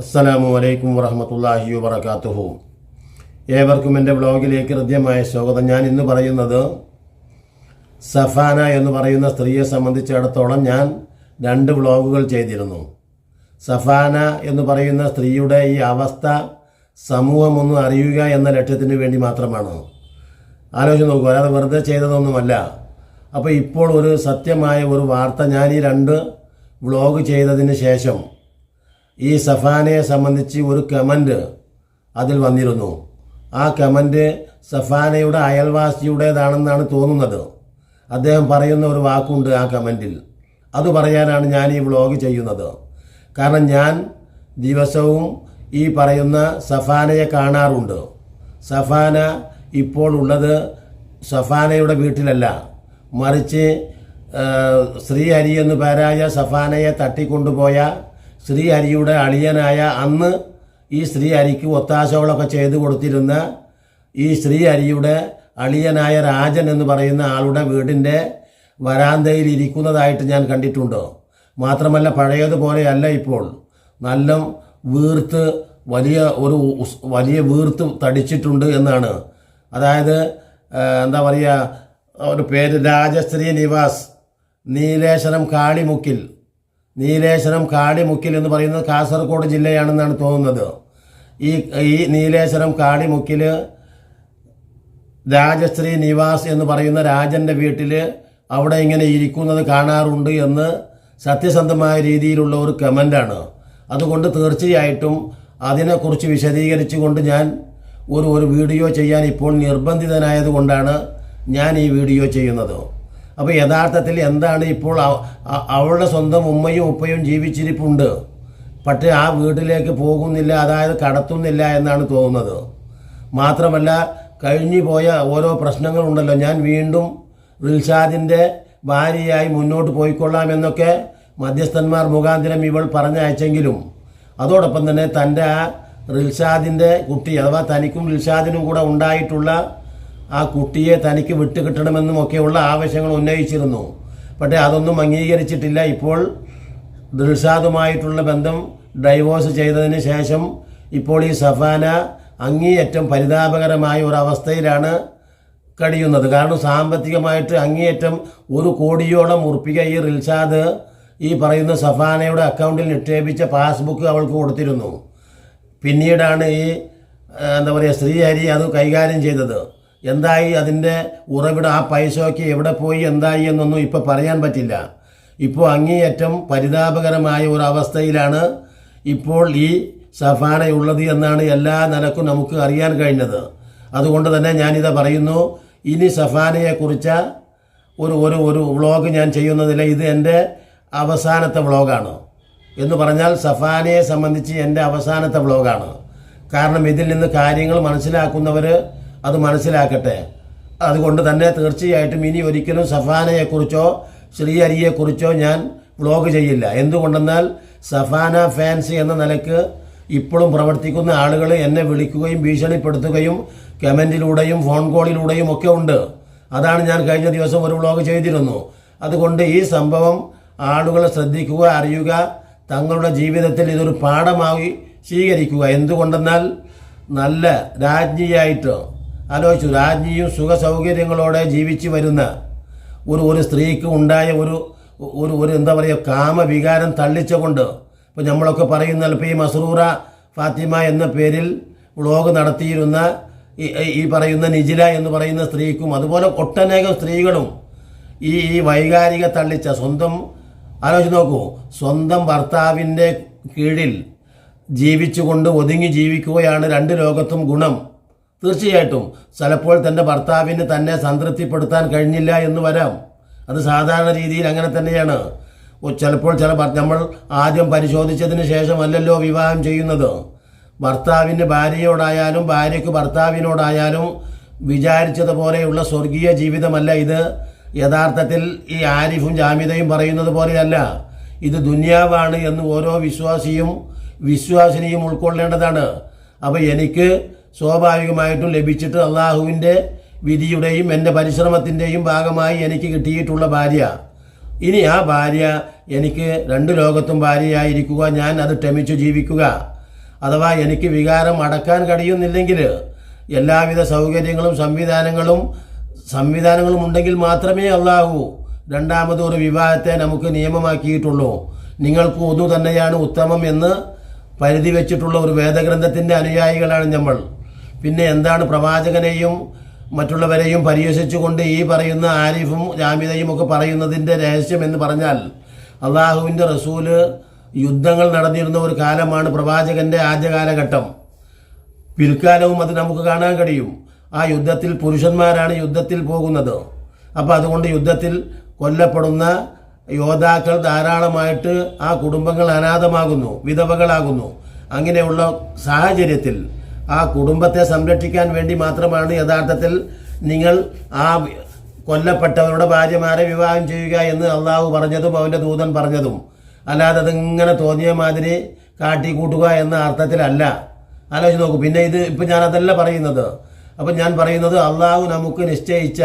അസ്സലാമു അലൈക്കും വറഹമത്തല്ലാഹി വബർക്കാത്തുഹു ഏവർക്കും എന്റെ ബ്ലോഗിലേക്ക് ഹൃദ്യമായ സ്വാഗതം. ഞാൻ ഇന്ന് പറയുന്നത് സഫാന എന്ന് പറയുന്ന സ്ത്രീയെ സംബന്ധിച്ചിടത്തോളം ഞാൻ രണ്ട് വ്ളോഗുകൾ ചെയ്തിരുന്നു. സഫാന എന്ന് പറയുന്ന സ്ത്രീയുടെ ഈ അവസ്ഥ സമൂഹമൊന്ന് അറിയുക എന്ന ലക്ഷ്യത്തിന് വേണ്ടി മാത്രമാണ്. ആലോചിച്ച് നോക്കുക അല്ലാതെ വെറുതെ ചെയ്തതൊന്നുമല്ല. അപ്പോൾ ഇപ്പോൾ ഒരു സത്യമായ ഒരു വാർത്ത ഞാൻ ഈ രണ്ട് വ്ളോഗ് ചെയ്തതിന് ശേഷം ഈ സഫാനയെ സംബന്ധിച്ച് ഒരു കമന്റ് അതിൽ വന്നിരുന്നു. ആ കമന്റ് സഫാനയുടെ അയൽവാസിയുടേതാണെന്നാണ് തോന്നുന്നത്. അദ്ദേഹം പറയുന്ന ഒരു വാക്കുണ്ട് ആ കമന്റിൽ അത് പറയാനാണ് ഞാൻ ഈ വ്ളോഗ് ചെയ്യുന്നത്. കാരണം ഞാൻ ദിവസവും ഈ പറയുന്ന സഫാനയെ കാണാറുണ്ട്. സഫാന ഇപ്പോൾ ഉള്ളത് സഫാനയുടെ വീട്ടിലല്ല. മറിച്ച് ശ്രീ ഹരി എന്നു പേരായ സഫാനയെ തട്ടിക്കൊണ്ടുപോയ ശ്രീ ഹരിയുടെ അളിയനായ അന്ന് ഈ ശ്രീ ഹരിക്ക് ഒത്താശകളൊക്കെ ചെയ്തു കൊടുത്തിരുന്ന ഈ ശ്രീ ഹരിയുടെ അളിയനായ രാജൻ എന്ന് പറയുന്ന ആളുടെ വീടിന്റെ വരാന്തയിൽ ഇരിക്കുന്നതായിട്ട് ഞാൻ കണ്ടിട്ടുണ്ടോ? മാത്രമല്ല പഴയതുപോലെയല്ല ഇപ്പോൾ. നല്ല വീർത്ത് വലിയ ഒരു വലിയ വീർത്ത് തടിച്ചിട്ടുണ്ട് എന്നാണ്. അതായത് എന്താ പറയുക ഒരു പേര് രാജശ്രീ നിവാസ് നീലേശ്വരം കാളിമുക്കിൽ. നീലേശ്വരം കാടിമുക്കിൽ എന്ന് പറയുന്നത് കാസർഗോഡ് ജില്ലയാണെന്നാണ് തോന്നുന്നത്. ഈ ഈ നീലേശ്വരം കാടിമുക്കിൽ രാജശ്രീ നിവാസ് എന്ന് പറയുന്ന രാജന്റെ വീട്ടിൽ അവിടെ ഇങ്ങനെ ഇരിക്കുന്നത് കാണാറുണ്ട് എന്ന് സത്യസന്ധമായ രീതിയിലുള്ള ഒരു കമന്റാണ് അതുകൊണ്ട് തീർച്ചയായിട്ടും അതിനെക്കുറിച്ച് വിശദീകരിച്ചുകൊണ്ട് ഞാൻ ഒരു ഒരു വീഡിയോ ചെയ്യാൻ ഇപ്പോൾ നിർബന്ധിതനായതുകൊണ്ടാണ് ഞാൻ ഈ വീഡിയോ ചെയ്യുന്നത്. അപ്പോൾ യഥാർത്ഥത്തിൽ എന്താണ് ഇപ്പോൾ അവ- അവളുടെ സ്വന്തം ഉമ്മയും ഉപ്പയും ജീവിച്ചിരിപ്പുണ്ട്. പക്ഷേ ആ വീട്ടിലേക്ക് പോകുന്നില്ല അതായത് കടത്തുന്നില്ല എന്നാണ് തോന്നുന്നത്. മാത്രമല്ല കഴിഞ്ഞു പോയ ഓരോ പ്രശ്നങ്ങളുണ്ടല്ലോ. ഞാൻ വീണ്ടും റിൽഷാദിന്റെ ഭാര്യയായി മുന്നോട്ട് പോയിക്കൊള്ളാം എന്നൊക്കെ മധ്യസ്ഥന്മാർ മുഖാന്തരം ഇവൾ പറഞ്ഞയച്ചെങ്കിലും അതോടൊപ്പം തന്നെ തന്റെ ആ റിൽഷാദിന്റെ കുട്ടി അഥവാ തനിക്കും റിൽഷാദിനും കൂടെ ഉണ്ടായിട്ടുള്ള ആ കുട്ടിയെ തനിക്ക് വിട്ടുകിട്ടണമെന്നും ഒക്കെയുള്ള ആവശ്യങ്ങൾ ഉന്നയിച്ചിരുന്നു. പക്ഷേ അതൊന്നും അംഗീകരിച്ചിട്ടില്ല. ഇപ്പോൾ ദിൽഷാദുമായിട്ടുള്ള ബന്ധം ഡൈവോഴ്സ് ചെയ്തതിന് ശേഷം ഇപ്പോൾ ഈ സഫാന അങ്ങേയറ്റം പരിതാപകരമായ ഒരു അവസ്ഥയിലാണ് കഴിയുന്നത്. കാരണം സാമ്പത്തികമായിട്ട് അങ്ങേയറ്റം ഒരു കോടിയോളം ഉറപ്പിക ഈ റിൽഷാദ് ഈ പറയുന്ന സഫാനയുടെ അക്കൗണ്ടിൽ നിക്ഷേപിച്ച പാസ്ബുക്ക് അവൾക്ക് കൊടുത്തിരുന്നു. പിന്നീടാണ് ഈ എന്താ പറയുക ശ്രീഹരി അത് കൈകാര്യം ചെയ്തത്. എന്തായി അതിന്റെ ഉറവിടം ആ പൈസയ്ക്ക് എവിടെ പോയി എന്തായി എന്നൊന്നും ഇപ്പോൾ പറയാൻ പറ്റില്ല. ഇപ്പോൾ അങ്ങേയറ്റം പരിതാപകരമായ ഒരു അവസ്ഥയിലാണ് ഇപ്പോൾ ഈ സഫാനയുള്ളത് എന്നാണ് എല്ലാ നിലക്കും നമുക്ക് അറിയാൻ കഴിഞ്ഞത്. അതുകൊണ്ട് തന്നെ ഞാനിത് പറയുന്നു ഇനി സഫാനയെക്കുറിച്ച ഒരു ഒരു ഒരു വ്ളോഗ് ഞാൻ ചെയ്യുന്നതില്ല ഇത് എന്റെ അവസാനത്തെ വ്ളോഗാണ് എന്ന് പറഞ്ഞാൽ സഫാനയെ സംബന്ധിച്ച് എന്റെ അവസാനത്തെ വ്ളോഗാണ് കാരണം ഇതിൽ നിന്ന് കാര്യങ്ങൾ മനസ്സിലാക്കുന്നവർ അത് മനസ്സിലാക്കട്ടെ. അതുകൊണ്ട് തന്നെ തീർച്ചയായിട്ടും ഇനി ഒരിക്കലും സഫാനയെക്കുറിച്ചോ ശ്രീഹരിയെക്കുറിച്ചോ ഞാൻ വ്ളോഗ് ചെയ്യില്ല. എന്തുകൊണ്ടെന്നാൽ സഫാന ഫാൻസ് എന്ന നിലയ്ക്ക് ഇപ്പോഴും പ്രവർത്തിക്കുന്ന ആളുകൾ എന്നെ വിളിക്കുകയും ഭീഷണിപ്പെടുത്തുകയും കമന്റിലൂടെയും ഫോൺ കോളിലൂടെയും ഒക്കെ ഉണ്ട്. അതാണ് ഞാൻ കഴിഞ്ഞ ദിവസം ഒരു വ്ളോഗ് ചെയ്തിരുന്നു. അതുകൊണ്ട് ഈ സംഭവം ആളുകൾ ശ്രദ്ധിക്കുക അറിയുക തങ്ങളുടെ ജീവിതത്തിൽ ഇതൊരു പാഠമായി സ്വീകരിക്കുക. എന്തുകൊണ്ടെന്നാൽ നല്ല രാജ്ഞിയായിട്ട് ആലോചിച്ചു. രാജ്ഞിയും സുഖ സൗകര്യങ്ങളോടെ ജീവിച്ചു വരുന്ന ഒരു ഒരു സ്ത്രീക്ക് ഉണ്ടായ ഒരു ഒരു ഒരു എന്താ പറയുക കാമവികാരം തള്ളിച്ചുകൊണ്ട് ഇപ്പോൾ നമ്മളൊക്കെ പറയുന്ന ഈ മസറൂറ ഫാത്തിമ എന്ന പേരിൽ വ്ളോഗ് നടത്തിയിരുന്ന ഈ പറയുന്ന നിജില എന്ന് പറയുന്ന സ്ത്രീക്കും അതുപോലെ ഒട്ടനേകം സ്ത്രീകളും ഈ ഈ വൈകാരിക തള്ളിച്ച സ്വന്തം ആലോചിച്ച് നോക്കൂ സ്വന്തം ഭർത്താവിന്റെ കീഴിൽ ജീവിച്ചുകൊണ്ട് ഒതുങ്ങി ജീവിക്കുകയാണ് രണ്ട് ലോകത്തും ഗുണം. തീർച്ചയായിട്ടും. ചിലപ്പോൾ തന്റെ ഭർത്താവിന് തന്നെ സംതൃപ്തിപ്പെടുത്താൻ കഴിഞ്ഞില്ല എന്ന് വരാം. അത് സാധാരണ രീതിയിൽ അങ്ങനെ തന്നെയാണ്. ചിലപ്പോൾ ചില നമ്മൾ ആദ്യം പരിശോധിച്ചതിന് ശേഷമല്ലല്ലോ വിവാഹം ചെയ്യുന്നത്. ഭർത്താവിന് ഭാര്യയോടായാലും ഭാര്യയ്ക്ക് ഭർത്താവിനോടായാലും വിചാരിച്ചതുപോലെയുള്ള സ്വർഗീയ ജീവിതമല്ല ഇത്. യഥാർത്ഥത്തിൽ ഈ ആരിഫും ജാമിതയും പറയുന്നത് പോലെയല്ല. ഇത് ദുന്യാവാണ് എന്ന് ഓരോ വിശ്വാസിയും വിശ്വാസിനിയും ഉൾക്കൊള്ളേണ്ടതാണ്. അപ്പോൾ എനിക്ക് സ്വാഭാവികമായിട്ടും ലഭിച്ചിട്ട് അള്ളാഹുവിന്റെ വിധിയുടെയും എന്റെ പരിശ്രമത്തിന്റെയും ഭാഗമായി എനിക്ക് കിട്ടിയിട്ടുള്ള ഭാര്യ. ഇനി ആ ഭാര്യ എനിക്ക് രണ്ട് ലോകത്തും ഭാര്യയായിരിക്കുക ഞാൻ അത് ക്ഷമിച്ചു ജീവിക്കുക. അഥവാ എനിക്ക് വികാരം അടക്കാൻ കഴിയുന്നില്ലെങ്കിൽ എല്ലാവിധ സൗകര്യങ്ങളും സംവിധാനങ്ങളും സംവിധാനങ്ങളും ഉണ്ടെങ്കിൽ മാത്രമേ അള്ളാഹു രണ്ടാമത് ഒരു വിവാഹത്തെ നമുക്ക് നിയമമാക്കിയിട്ടുള്ളൂ. നിങ്ങൾക്ക് ഒന്നു തന്നെയാണ് ഉത്തമം എന്ന് പരിധി വെച്ചിട്ടുള്ള ഒരു വേദഗ്രന്ഥത്തിന്റെ അനുയായികളാണ് നമ്മൾ. പിന്നെ എന്താണ് പ്രവാചകനെയും മറ്റുള്ളവരെയും പരിഹസിച്ചുകൊണ്ട് ഈ പറയുന്ന ആരിഫും ജാമിതയും ഒക്കെ പറയുന്നതിന്റെ രഹസ്യം എന്ന് പറഞ്ഞാൽ അള്ളാഹുവിന്റെ റസൂൽ യുദ്ധങ്ങൾ നടന്നിരുന്ന ഒരു കാലമാണ് പ്രവാചകന്റെ ആദ്യ കാലഘട്ടം. പിൽക്കാലവും അത് നമുക്ക് കാണാൻ കഴിയും. ആ യുദ്ധത്തിൽ പുരുഷന്മാരാണ് യുദ്ധത്തിൽ പോകുന്നത്. അപ്പോൾ അതുകൊണ്ട് യുദ്ധത്തിൽ കൊല്ലപ്പെടുന്ന യോദ്ധാക്കൾ ധാരാളമായിട്ട് ആ കുടുംബങ്ങൾ അനാഥമാകുന്നു വിധവകളാകുന്നു. അങ്ങനെയുള്ള സാഹചര്യത്തിൽ ആ കുടുംബത്തെ സംരക്ഷിക്കാൻ വേണ്ടി മാത്രമാണ് യഥാർത്ഥത്തിൽ നിങ്ങൾ ആ കൊല്ലപ്പെട്ടവരുടെ ഭാര്യമാരെ വിവാഹം ചെയ്യുക എന്ന് അള്ളാഹു പറഞ്ഞതും അവന്റെ ദൂതൻ പറഞ്ഞതും. അല്ലാതെ അതിങ്ങനെ തോന്നിയ മാതിരി കാട്ടിക്കൂട്ടുക എന്ന അർത്ഥത്തിലല്ല. ആലോചിച്ച് നോക്കൂ. പിന്നെ ഇത് ഇപ്പം ഞാൻ അതല്ല പറയുന്നത്. അപ്പം ഞാൻ പറയുന്നത് അള്ളാഹു നമുക്ക് നിശ്ചയിച്ച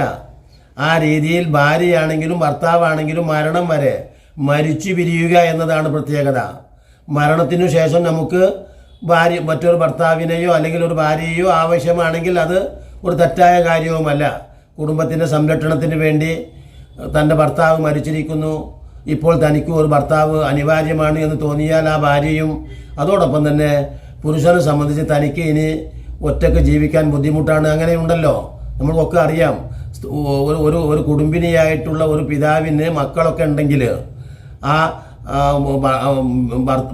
ആ രീതിയിൽ ഭാര്യയാണെങ്കിലും ഭർത്താവാണെങ്കിലും മരണം വരെ മരിച്ചു പിരിയുക എന്നതാണ് പ്രത്യേകത. മരണത്തിനു ശേഷം നമുക്ക് ഭാര്യ മറ്റൊരു ഭർത്താവിനെയോ അല്ലെങ്കിൽ ഒരു ഭാര്യയെയോ ആവശ്യമാണെങ്കിൽ അത് ഒരു തെറ്റായ കാര്യവുമല്ല. കുടുംബത്തിന്റെ സംരക്ഷണത്തിന് വേണ്ടി തന്റെ ഭർത്താവ് മരിച്ചിരിക്കുന്നു. ഇപ്പോൾ തനിക്ക് ഒരു ഭർത്താവ് അനിവാര്യമാണ് എന്ന് തോന്നിയാൽ ആ ഭാര്യയും അതോടൊപ്പം തന്നെ പുരുഷനെ സംബന്ധിച്ച് തനിക്ക് ഇനി ഒറ്റയ്ക്ക് ജീവിക്കാൻ ബുദ്ധിമുട്ടാണ്. അങ്ങനെയുണ്ടല്ലോ നമ്മൾക്കൊക്കെ അറിയാം. ഒരു ഒരു കുടുംബിനിയായിട്ടുള്ള ഒരു പിതാവിന് മക്കളൊക്കെ ഉണ്ടെങ്കിൽ ആ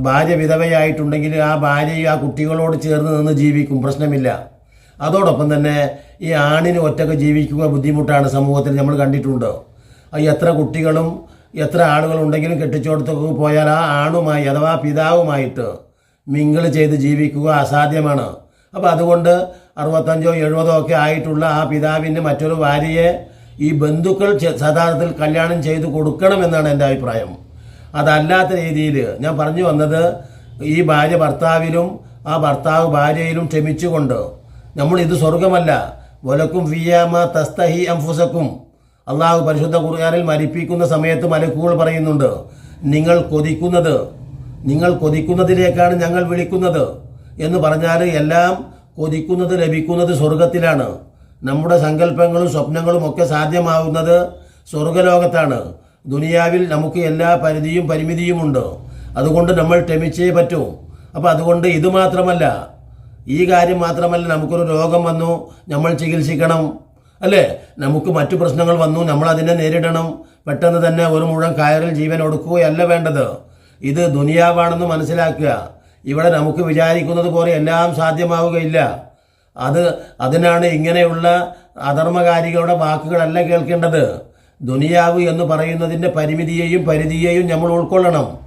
ഭാര്യ വിധവയായിട്ടുണ്ടെങ്കിൽ ആ ഭാര്യയും ആ കുട്ടികളോട് ചേർന്ന് നിന്ന് ജീവിക്കും. പ്രശ്നമില്ല. അതോടൊപ്പം തന്നെ ഈ ആണിന് ഒറ്റയ്ക്ക് ജീവിക്കുക ബുദ്ധിമുട്ടാണ് സമൂഹത്തിൽ നമ്മൾ കണ്ടിട്ടുണ്ട്. എത്ര കുട്ടികളും എത്ര ആളുകളുണ്ടെങ്കിലും കെട്ടിച്ചോടത്തൊക്കെ പോയാൽ ആ ആണുമായി അഥവാ പിതാവുമായിട്ട് മിങ്കിൾ ചെയ്ത് ജീവിക്കുക അസാധ്യമാണ്. അപ്പോൾ അതുകൊണ്ട് അറുപത്തഞ്ചോ എഴുപതോ ഒക്കെ ആയിട്ടുള്ള ആ പിതാവിന് മറ്റൊരു ഭാര്യയെ ഈ ബന്ധുക്കൾ യഥാർത്ഥത്തിൽ കല്യാണം ചെയ്ത് കൊടുക്കണമെന്നാണ് എന്റെ അഭിപ്രായം. അതല്ലാത്ത രീതിയിൽ ഞാൻ പറഞ്ഞു വന്നത് ഈ ഭാര്യ ഭർത്താവിലും ആ ഭർത്താവ് ഭാര്യയിലും ക്ഷമിച്ചുകൊണ്ട് നമ്മൾ ഇത് സ്വർഗമല്ല വലക്കും വിയാമ തസ്തഹി അംഫുസക്കും. അള്ളാഹു പരിശുദ്ധ ഖുർആനിൽ മരിപ്പിക്കുന്ന സമയത്ത് മലക്കുകൾ പറയുന്നുണ്ട് നിങ്ങൾ കൊതിക്കുന്നത് നിങ്ങൾ കൊതിക്കുന്നതിലേക്കാണ് ഞങ്ങൾ വിളിക്കുന്നത്. എന്ന് പറഞ്ഞാൽ എല്ലാം കൊതിക്കുന്നത് ലഭിക്കുന്നത് സ്വർഗത്തിലാണ് നമ്മുടെ സങ്കല്പങ്ങളും സ്വപ്നങ്ങളും ഒക്കെ സാധ്യമാവുന്നത് സ്വർഗലോകത്താണ് ദുനിയാവിൽ നമുക്ക് എല്ലാ പരിധിയും പരിമിതിയുമുണ്ട്. അതുകൊണ്ട് നമ്മൾ ക്ഷമിച്ചേ പറ്റൂ. അപ്പോൾ അതുകൊണ്ട് ഇത് മാത്രമല്ല ഈ കാര്യം മാത്രമല്ല നമുക്കൊരു രോഗം വന്നു നമ്മൾ ചികിത്സിക്കണം. അല്ലേ? നമുക്ക് മറ്റു പ്രശ്നങ്ങൾ വന്നു നമ്മൾ അതിനെ നേരിടണം. പെട്ടെന്ന് തന്നെ ഒരു മുഴുവൻ കയറിൽ ജീവൻ ഒടുക്കുകയല്ല വേണ്ടത്. ഇത് ദുനിയാവാണെന്ന് മനസ്സിലാക്കുക. ഇവിടെ നമുക്ക് വിചാരിക്കുന്നത് പോലെ എല്ലാം സാധ്യമാവുകയില്ല. അത് അതിനാണ് ഇങ്ങനെയുള്ള അധർമ്മകാരികളുടെ വാക്കുകളല്ല കേൾക്കേണ്ടത്. ദുനിയാവ് എന്ന് പറയുന്നതിന്റെ പരിമിതിയെയും പരിധിയെയും നമ്മൾ ഉൾക്കൊള്ളണം.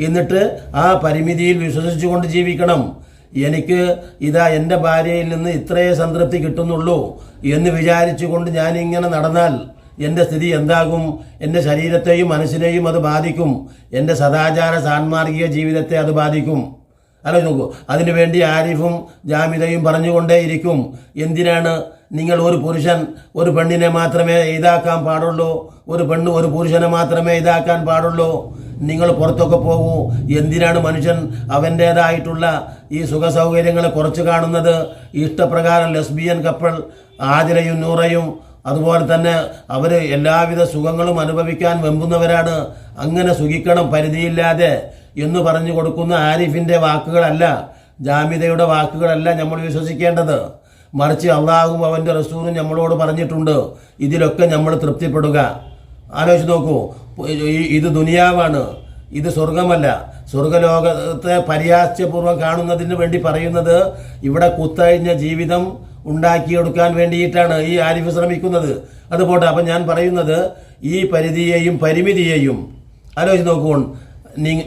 എന്നിട്ട് ആ പരിമിതിയിൽ വിശ്വസിച്ചുകൊണ്ട് ജീവിക്കണം. എനിക്ക് ഇതാ എന്റെ ഭാര്യയിൽ നിന്ന് ഇത്രയേ സംതൃപ്തി കിട്ടുന്നുള്ളൂ എന്ന് വിചാരിച്ചുകൊണ്ട് ഞാനിങ്ങനെ നടന്നാൽ എന്റെ സ്ഥിതി എന്താകും? എന്റെ ശരീരത്തെയും മനസ്സിനെയും അത് ബാധിക്കും. എന്റെ സദാചാര സാൻമാർഗിക ജീവിതത്തെ അത് ബാധിക്കും. ആലോചിച്ച് നോക്കൂ അതിനുവേണ്ടി ആരിഫും ജാമിതയും പറഞ്ഞുകൊണ്ടേയിരിക്കും. എന്തിനാണ് നിങ്ങൾ ഒരു പുരുഷൻ ഒരു പെണ്ണിനെ മാത്രമേ ഇതാക്കാൻ പാടുള്ളൂ? ഒരു പെണ്ണ് ഒരു പുരുഷനെ മാത്രമേ ഇതാക്കാൻ പാടുള്ളൂ? നിങ്ങൾ പുറത്തൊക്കെ പോകൂ. എന്തിനാണ് മനുഷ്യൻ അവന്റേതായിട്ടുള്ള ഈ സുഖ സൗകര്യങ്ങളെ കുറച്ച് കാണുന്നത്? ഇഷ്ടപ്രകാരം ലെസ്ബിയൻ കപ്പിൾ ആതിരയും നൂറയും അതുപോലെ തന്നെ അവർ എല്ലാവിധ സുഖങ്ങളും അനുഭവിക്കാൻ വെമ്പുന്നവരാണ്. അങ്ങനെ സുഖിക്കണം പരിധിയില്ലാതെ എന്ന് പറഞ്ഞു കൊടുക്കുന്ന ആരിഫിന്റെ വാക്കുകളല്ല ജാമിതയുടെ വാക്കുകളല്ല നമ്മൾ വിശ്വസിക്കേണ്ടത്. മറിച്ച് അള്ളാഹും അവന്റെ റസൂലും നമ്മളോട് പറഞ്ഞിട്ടുണ്ട് ഇതിലൊക്കെ നമ്മൾ തൃപ്തിപ്പെടുക. ആലോചിച്ച് നോക്കൂ ഇത് ദുനിയാവാണ് ഇത് സ്വർഗമല്ല. സ്വർഗലോകത്തെ പര്യാസ്യപൂർവം കാണുന്നതിന് വേണ്ടി പറയുന്നത് ഇവിടെ കുത്തഴിഞ്ഞ ജീവിതം ഉണ്ടാക്കിയെടുക്കാൻ വേണ്ടിയിട്ടാണ് ഈ ആരിഫ് ശ്രമിക്കുന്നത്. അതുപോട്ടെ അപ്പം ഞാൻ പറയുന്നത് ഈ പരിധിയെയും പരിമിതിയെയും ആലോചിച്ച് നോക്കൂ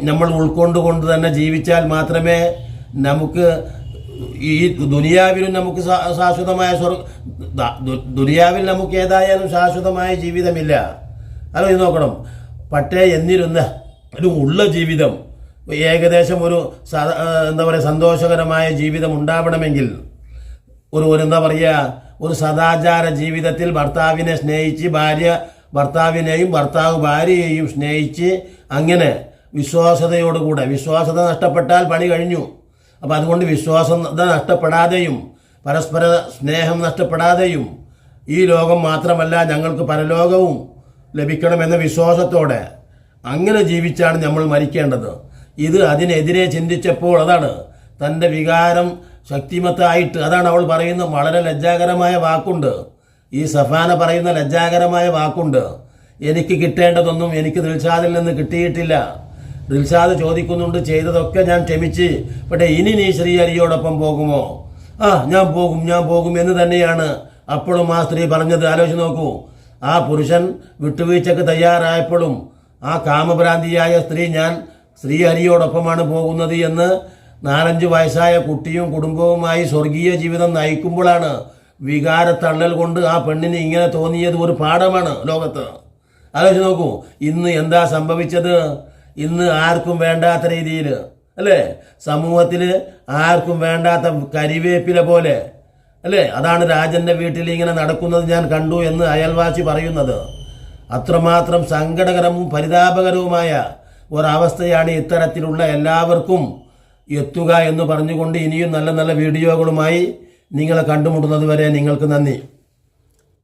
നമ്മൾ ഉൾക്കൊണ്ടുകൊണ്ട് തന്നെ ജീവിച്ചാൽ മാത്രമേ നമുക്ക് ഈ ദുനിയാവിലും നമുക്ക് ശാശ്വതമായ സ്വർഗ ദുനിയാവിൽ നമുക്ക് ഏതായാലും ശാശ്വതമായ ജീവിതമില്ല. ആലോചിച്ച് നോക്കണം. പട്ടേ എന്നിരുന്ന ഒരു ഉള്ള ജീവിതം ഏകദേശം ഒരു എന്താ പറയുക സന്തോഷകരമായ ജീവിതം ഉണ്ടാവണമെങ്കിൽ ഒരു ഒരു എന്താ പറയുക ഒരു സദാചാര ജീവിതത്തിൽ ഭർത്താവിനെ സ്നേഹിച്ച് ഭാര്യ ഭർത്താവിനെയും ഭർത്താവ് ഭാര്യയെയും സ്നേഹിച്ച് അങ്ങനെ വിശ്വാസതയോടുകൂടെ. വിശ്വാസത നഷ്ടപ്പെട്ടാൽ പണി കഴിഞ്ഞു. അപ്പോൾ അതുകൊണ്ട് വിശ്വാസത നഷ്ടപ്പെടാതെയും പരസ്പര സ്നേഹം നഷ്ടപ്പെടാതെയും ഈ ലോകം മാത്രമല്ല ഞങ്ങൾക്ക് പരലോകവും ലഭിക്കണമെന്ന വിശ്വാസത്തോടെ അങ്ങനെ ജീവിച്ചാണ് നമ്മൾ മരിക്കേണ്ടത്. ഇത് അതിനെതിരെ ചിന്തിച്ചപ്പോൾ അതാണ് തന്റെ വികാരം ശക്തിമത്തായിട്ട് അതാണ് അവൾ പറയുന്ന വളരെ ലജ്ജാകരമായ വാക്കുണ്ട്. ഈ സഫാന പറയുന്ന ലജ്ജാകരമായ വാക്കുണ്ട്. എനിക്ക് കിട്ടേണ്ടതൊന്നും എനിക്ക് ദിൽഷാദിൽ നിന്ന് കിട്ടിയിട്ടില്ല. ദിൽഷാദ് ചോദിക്കുന്നുണ്ട് ചെയ്തതൊക്കെ ഞാൻ ക്ഷമിച്ച്. പക്ഷേ ഇനി നീ ശ്രീ അരിയോടൊപ്പം പോകുമോ? ആ ഞാൻ പോകും ഞാൻ പോകും എന്ന് തന്നെയാണ് അപ്പോഴും ആ സ്ത്രീ പറഞ്ഞത്. ആലോചിച്ച് നോക്കൂ. ആ പുരുഷൻ വിട്ടുവീഴ്ചക്ക് തയ്യാറായപ്പോഴും ആ കാമഭ്രാന്തിയായ സ്ത്രീ ഞാൻ ശ്രീ ഹരിയോടൊപ്പമാണ് പോകുന്നത് എന്ന് നാലഞ്ച് വയസ്സായ കുട്ടിയും കുടുംബവുമായി സ്വർഗീയ ജീവിതം നയിക്കുമ്പോഴാണ് വികാരത്തള്ളൽ കൊണ്ട് ആ പെണ്ണിന് ഇങ്ങനെ തോന്നിയത് ഒരു പാഠമാണ് ലോകത്ത്. ആലോചിച്ച് നോക്കൂ ഇന്ന് എന്താ സംഭവിച്ചത്? ഇന്ന് ആർക്കും വേണ്ടാത്ത രീതിയിൽ അല്ലേ? സമൂഹത്തിൽ ആർക്കും വേണ്ടാത്ത കരിവേപ്പില പോലെ അല്ലേ? അതാണ് രാജന്റെ വീട്ടിൽ ഇങ്ങനെ നടക്കുന്നത് ഞാൻ കണ്ടു എന്ന് അയൽവാസി പറയുന്നത്. അത്രമാത്രം സങ്കടകരവും പരിതാപകരവുമായ ഒരവസ്ഥയാണ് ഇത്തരത്തിലുള്ള എല്ലാവർക്കും എത്തുക എന്ന് പറഞ്ഞുകൊണ്ട് ഇനിയും നല്ല നല്ല വീഡിയോകളുമായി നിങ്ങളെ കണ്ടുമുട്ടുന്നത് വരെ നിങ്ങൾക്ക് നന്ദി.